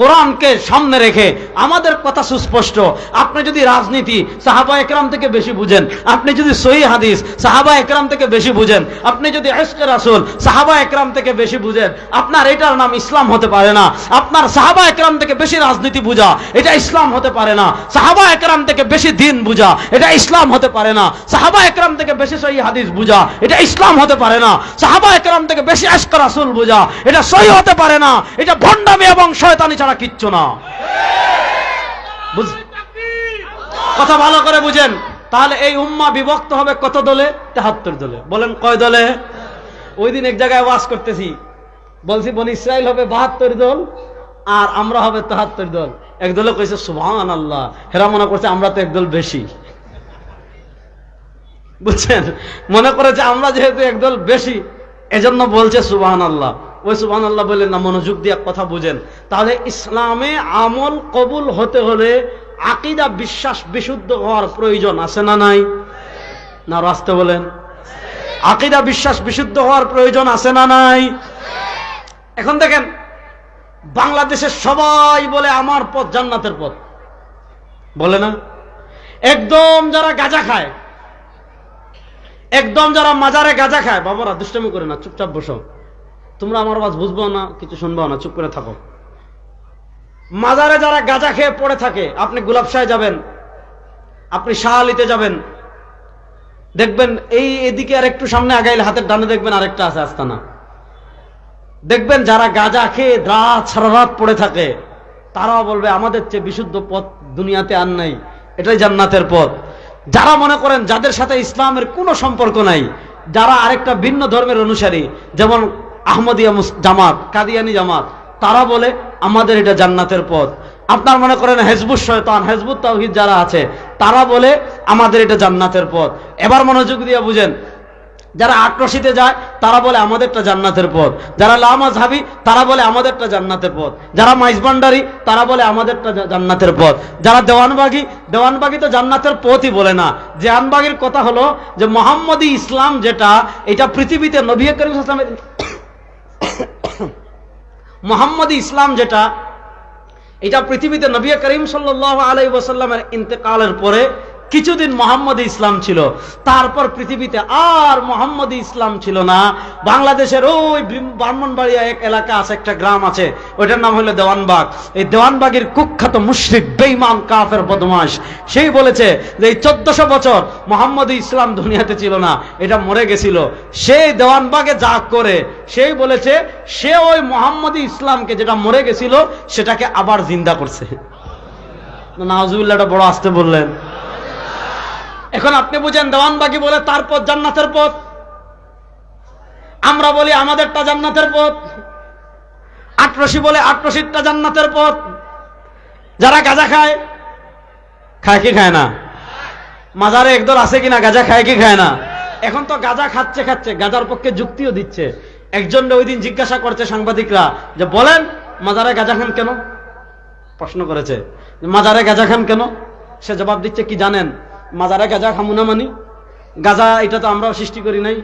কোরআনকে সামনে রেখে আমাদের কথা সুস্পষ্ট। আপনি যদি রাজনীতি সাহাবা একরাম থেকে বেশি বুঝেন, আপনি যদি সহি হাদিস সাহাবা একরাম থেকে বেশি বুঝেন, আপনি যদি এসকে রাসুল সাহাবা একরাম থেকে বেশি বুঝেন, আপনার এটার নাম ইসলাম হতে পারে না। আপনার সাহাবা একরাম থেকে বেশি রাজনীতি বুঝা, এটা ইসলাম হতে পারে না। সাহাবা একরাম থেকে বেশি দিন বুঝা, এটা ইসলাম হতে পারে না। সাহাবা একরাম থেকে বেশি সহি হাদিস বুঝা, এটা ইসলাম হতে পারে না। সাহাবা একরাম থেকে বেশি এসক রাসুল বুঝা, এটা সহি হতে পারে না। এটা ভণ্ডামি এবং শয়তানি ছাড়া কিচ্ছু না। কথা ভালো করে বুঝেন। তাহলে এই উম্মা বিভক্ত হবে কত দলে? তেহাত্তর দলে। বলেন কয় দলে? ওই দিন এক জায়গায় ওয়াজ করতেছি। বলছি, বন ইসরায়েল হবে বাহাত্তর দল আর আমরা হবে তেহাত্তর দল। এক দলে কইছে সুবহান আল্লাহ হেরা মনে করছে, আমরা তো একদল বেশি। বুঝছেন? মনে করে যে আমরা যেহেতু একদল বেশি, এজন্য বলছে সুবহান আল্লাহ ওই সুবহান আল্লাহ বললেন, না, মনোযোগ দিয়ে কথা বুঝেন। তাহলে ইসলামে আমল কবুল হতে হলে আকিদা বিশ্বাস বিশুদ্ধ হওয়ার প্রয়োজন আছে না নাই? না, রাস্তে বলেন। আকিদা বিশ্বাস বিশুদ্ধ হওয়ার প্রয়োজন আছে না নাই? এখন দেখেন, বাংলাদেশের সবাই বলে আমার পথ জান্নাতের পথ। বলে না? একদম যারা গাঁজা খায়, একদম যারা মাজারে গাঁজা খায়, বাবারা দুষ্টামি করে না, চুপচাপ বসো। তোমরা আমার আওয়াজ বুঝব না, কিছু শুনব না, চুপ করে থাকো। মাজারে যারা গাঁজা খেয়ে পড়ে থাকে, আপনি গোলাপশায় যাবেন, আপনি শাহালিতে যাবেন। দেখবেন এই এদিকে আর একটু সামনে আগাইলে হাতের ডানে দেখবেন আরেকটা আছে আস্তানা। দেখবেন যারা গাঁজা খেয়ে রাত সারা রাত পড়ে থাকে, তারাও বলবে, আমাদের চেয়ে বিশুদ্ধ পথ দুনিয়াতে আর নাই, এটাই জান্নাতের পথ। যারা মনে করেন যাদের সাথে ইসলামের কোনো সম্পর্ক নাই, যারা আরেকটা ভিন্ন ধর্মের অনুসারী, যেমন আহমদিয়া জামাত, কাদিয়ানি জামাত, তারা বলে আমাদের এটা জান্নাতের পথ। আপনার মনে করেন হেজবুত শয়তান, হেজবুত তাওহিদ যারা আছে, তারা বলে আমাদের এটা জান্নাতের পথ। এবার মনোযোগ দিয়ে বুঝেন, যারা আক্রোশিতে যায়, তারা বলে আমাদেরটা জান্নাতের পথ। যারা লামাজ হাবি তারা বলে আমাদেরটা জান্নাতের পথ। যারা মাইজবান্ডারি তারা বলে আমাদেরটা জান্নাতের পথ। যারা দেওয়ানবাগি দেওয়ানবাগি তো জান্নাতের পথই বলে না। দেওয়ানবাগির কথা হলো যে মোহাম্মদী ইসলাম যেটা, এটা পৃথিবীতে নবী করিম ইসলামের মোহাম্মদী ইসলাম যেটা এটা পৃথিবীতে নবী করিম সাল্লাহ আলাই ওসাল্লামের ইন্তেকালের পরে কিছুদিন মোহাম্মদ ইসলাম ছিল, তারপর পৃথিবীতে আর মোহাম্মদ ইসলাম ছিল না। বাংলাদেশের ওই ব্রাহ্মণবাড়িয়া এক এলাকা আছে, একটা গ্রাম আছে, ওইটার নাম হলো দেওয়ানবাগ। এই দেওয়ানবাগের কুখ্যাত মুশরিক বেইমান কাফের বদমাস সেই বলেছে যে এই চোদ্দশো বছর মোহাম্মদ ইসলাম দুনিয়াতে ছিল না, এটা মরে গেছিল। সেই দেওয়ানবাগে যা করে, সেই বলেছে, সে ওই মোহাম্মদ ইসলামকে যেটা মরে গেছিল, সেটাকে আবার জিন্দা করছে। নাজুবিল্লাহটা বড় আসতে বললেন। এখন আপনি বুঝেন দেওয়ানবাগি বলে তার পথ জান্নাতের পথ। আমরা বলি আমাদেরটা জান্নাতের পথ। আটরশি বলে আটরশিরটা জান্নাতের পথ। যারা গাঁজা খায় খায় কি খায় না? মাজারে একদল আছে কিনা, গাঁজা খায় কি খায় না? এখন তো গাঁজা খাচ্ছে খাচ্ছে, গাঁজার পক্ষে যুক্তিও দিচ্ছে। একজন ওই দিন জিজ্ঞাসা করছে সাংবাদিকরা যে, বলেন, মাজারে গাঁজা খান কেন? প্রশ্ন করেছে, মাজারে গাঁজা খান কেন? সে জবাব দিচ্ছে, কি জানেন? মাজারে গাঁজা খামুনা মানি। গাঁজা এটা তো আমরাও সৃষ্টি করি নাই।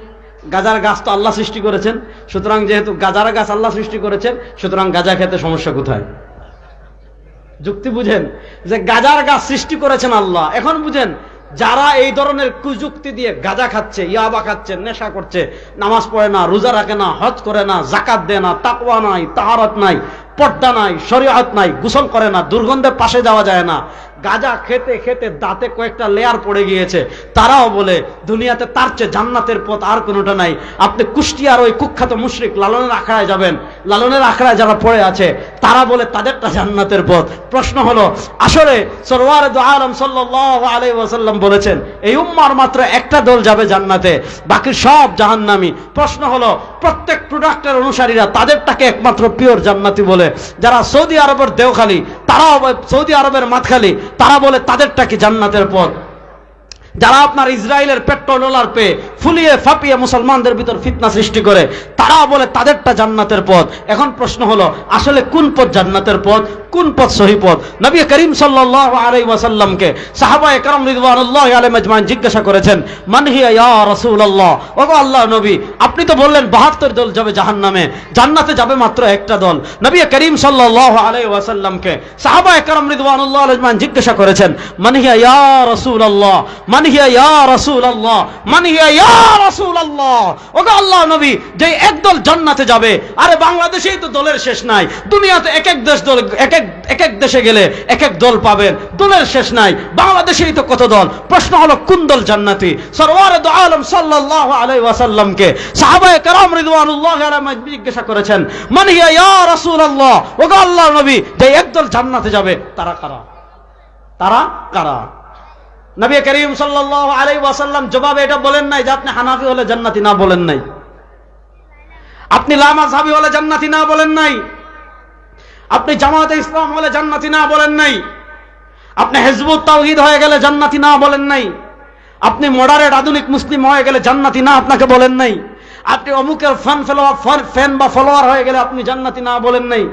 গাজার গাছ তো আল্লাহ সৃষ্টি করেছেন। সুতরাং যেহেতু গাজার গাছ আল্লাহ সৃষ্টি করেছেন, সুতরাং গাঁজা খেতে সমস্যা কোথায়? যুক্তি বুঝেন যে গাজার গাছ সৃষ্টি করেছেন আল্লাহ। এখন বুঝেন, যারা এই ধরনের কুযুক্তি দিয়ে গাজা খাচ্ছে, ইয়াবা খাচ্ছে, নেশা করছে, নামাজ পড়ে না, রোজা রাখে না, হজ করে না জাকাত দেয় না, তাকওয়া নাই, তাহারত নাই, পর্দা নাই, শরীয়ত নাই, গোসল করে না, দুর্গন্ধের পাশে যাওয়া যায় না। গাজা খেতে খেতে দাঁতে কয়েকটা লেয়ার পড়ে গিয়েছে। তারাও বলে, দুনিয়াতে তার চেয়ে জান্নাতের পথ আর কোনোটা নাই। আপনি কুষ্টিয়ার ওই কুখ্যাত মুশরিক লালনের আখড়ায় যাবেন। লালনের আখড়ায় যারা পড়ে আছে, তারা বলে, তাদেরটা জান্নাতের পথ। প্রশ্ন হলো, আসলে সরওয়ার আলম ওয়াসাল্লাম বলেছেন, এই উম্মার মাত্র একটা দল যাবে জান্নাতে, বাকি সব জাহান্নামী। প্রশ্ন হলো, প্রত্যেক প্রোডাক্টের অনুসারীরা তাদেরটাকে একমাত্র পিওর জান্নাতি বলে। যারা সৌদি আরবের দেওখালি, তারাও সৌদি আরবের মাতখালি তারা বলে তাদেরটাকে জান্নাতের পথ? যারা আপনার ইসরায়েলের পেট্রোল ডলার পেয়ে ফুলিয়ে ফাপিয়ে মুসলমানদের ভিতর ফিতনা সৃষ্টি করে, তারা বলে তাদেরটা জান্নাতের পথ। এখন প্রশ্ন হলো, আসলে কোন পথ জান্নাতের পথ, কোন পথ সহি পথ? নবী করিম ওয়াসাল্লামকে সাহাবা একরাম রিদওয়ানুল্লাহ আলাইহিম আজমাইন জিজ্ঞাসা করেছেন, মান হিয়া ইয়া রাসূলুল্লাহ? ওগো আল্লাহ নবী, আপনি তো বললেন 72 দল যাবে জাহান্নামে, জান্নাতে যাবে মাত্র একটা দল। নবী করিম সাল্লাহ আলাইহি ওয়াসাল্লামকে সাহাবা একরাম রিদওয়ানুল্লাহ আজমাইন জিজ্ঞাসা করেছেন মানহিয়া ইয়া রাসূলুল্লাহ? বাংলাদেশেই তো কত দল? প্রশ্ন হলো, কোন দল জান্নাতি? আলম জিজ্ঞাসা করেছেন, মান আল্লাহ নবী যে একদল জান্নাতে যাবে, তারা কারা? তারা কারা? নবী করিম সাল্লাল্লাহু আলাইহি ওয়াসাল্লাম জবাবে এটা বলেন নাই যে আপনি হানাফি হলে জান্নাতি না বলেন নাই। আপনি লামা লামাজহাবি হলে জান্নাতি না বলেন নাই। আপনি জামাতে ইসলাম হলে জান্নাতি না বলেন নাই। আপনি হেজবুত তাওহীদ হয়ে গেলে জান্নাতি না বলেন নাই। আপনি মডারেট আধুনিক মুসলিম হয়ে গেলে জান্নাতি না আপনাকে বলেন নাই। আপনি অমুকের ফ্যান ফলোয়ার ফ্যান বা ফলোয়ার হয়ে গেলে আপনি জান্নাতি না বলেন নাই।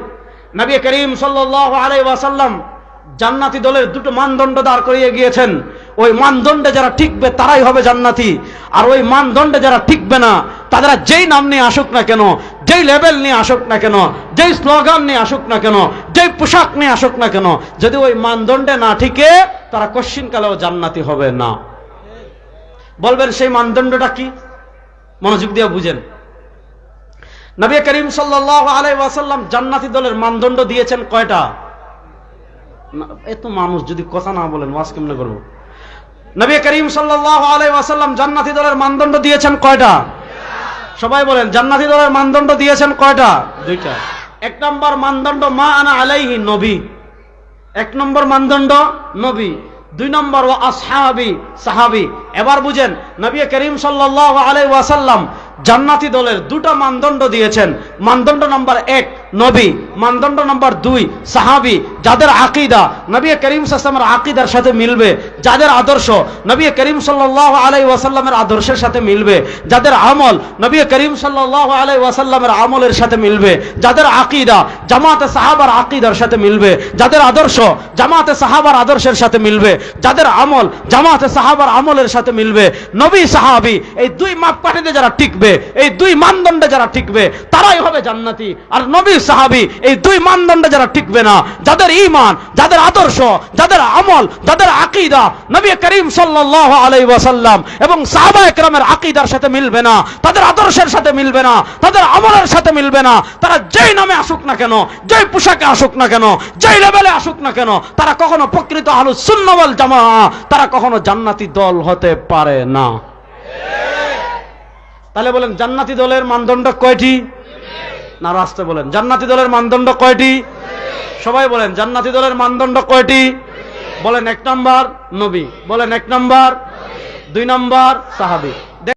নবী করিম সাল্লাল্লাহু আলাইহি ওয়াসাল্লাম জান্নাতি দলের দুটো মানদণ্ড দাঁড় করিয়ে গিয়েছেন। ওই মানদণ্ডে যারা টিকবে তারাই হবে জান্নাতি। আর ওই মানদণ্ডে যারা টিকবে না তারা যেই নাম নিয়ে আসুক না কেন, যেই লেভেল নিয়ে আসুক না কেন, যেই স্লোগান নিয়ে আসুক না কেন, যেই পোশাক নিয়ে আসুক না কেন, যদি ওই মানদণ্ডে না ঠিকে, তারা কশ্চিনকালেও জান্নাতি হবে না। বলবেন সেই মানদণ্ডটা কি? মনোযোগ দিয়ে বুঝেন। নবী করিম সাল্লাল্লাহু আলাইহি ওয়াসাল্লাম জান্নাতি দলের মানদণ্ড দিয়েছেন কয়টা? এত মানুষ, যদি কথা না বলেন, ওয়াজ কেমনে করব? নবী করিম সাল্লাল্লাহু আলাইহি ওয়াসাল্লাম জান্নাতি দলের মানদণ্ড দিয়েছেন কয়টা? সবাই বলেন জান্নাতি দলের মানদণ্ড দিয়েছেন কয়টা? দুইটা। এক নম্বর মানদণ্ড মা আনা আলাইহি নবী। এক নম্বর মানদণ্ড নবী। দুই নম্বর ও আসহাবি সাহাবি। এবার বুঝেন নবী করিম সাল্লাল্লাহু আলাই ওয়াসাল্লাম জান্নাতি দলের দুটো মানদণ্ড দিয়েছেন। মানদণ্ড নম্বর এক নবী, মানদণ্ড নম্বর দুই, সাহাবি, যাদের আকিদা, নবী করিম সাল্লামের আকিদার সাথে মিলবে, যাদের আদর্শ, নবী করিম সাল্লাল্লাহু আলাইহি ওয়াসাল্লামের আদর্শের সাথে মিলবে, যাদের আমল, নবী করিম সাল্লাল্লাহু আলাইহি ওয়াসাল্লামের আমলের সাথে মিলবে, যাদের আকিদা, জামাতে সাহাবার আকিদার সাথে মিলবে, যাদের আদর্শ, জামাতে সাহাবার আদর্শের সাথে মিলবে, যাদের আমল, জামাতে সাহাবার আমলের সাথে মিলবে, নবী, সাহাবি, এই দুই মাপ মাপকাঠিতে যারা টিকবে, এই দুই মানদণ্ডে যারা টিকবে তারাই হবে জান্নাতি। আর নবী, সাহাবি, এই দুই মানদণ্ডে যারা টিকবে না, যাদের ঈমান, যাদের আদর্শ, যাদের আমল, যাদের আকীদা, নবী করিম সাল্লাল্লাহু আলাইহি ওয়াসাল্লাম এবং সাহাবা একরামের আকীদার সাথে মিলবে না, তাদের আদর্শের সাথে মিলবে না, তাদের আমলের সাথে মিলবে না, তারা যেই নামে আসুক না কেন, যেই পোশাকে আসুক না কেন, যেই লেভেলে আসুক না কেন, তারা কখনো প্রকৃত আহলুস সুন্নাহ ওয়াল জামা তারা কখনো জান্নাতি দল হতে পারে না। তাহলে বলেন, জান্নাতি দলের মানদণ্ড কয়টি? না রাস্তে বলেন। জান্নাতি দলের মানদণ্ড কয়টি? সবাই বলেন, জান্নাতি দলের মানদণ্ড কয়টি? বলেন এক নম্বর নবী, বলেন এক নম্বর দুই নম্বর সাহাবি।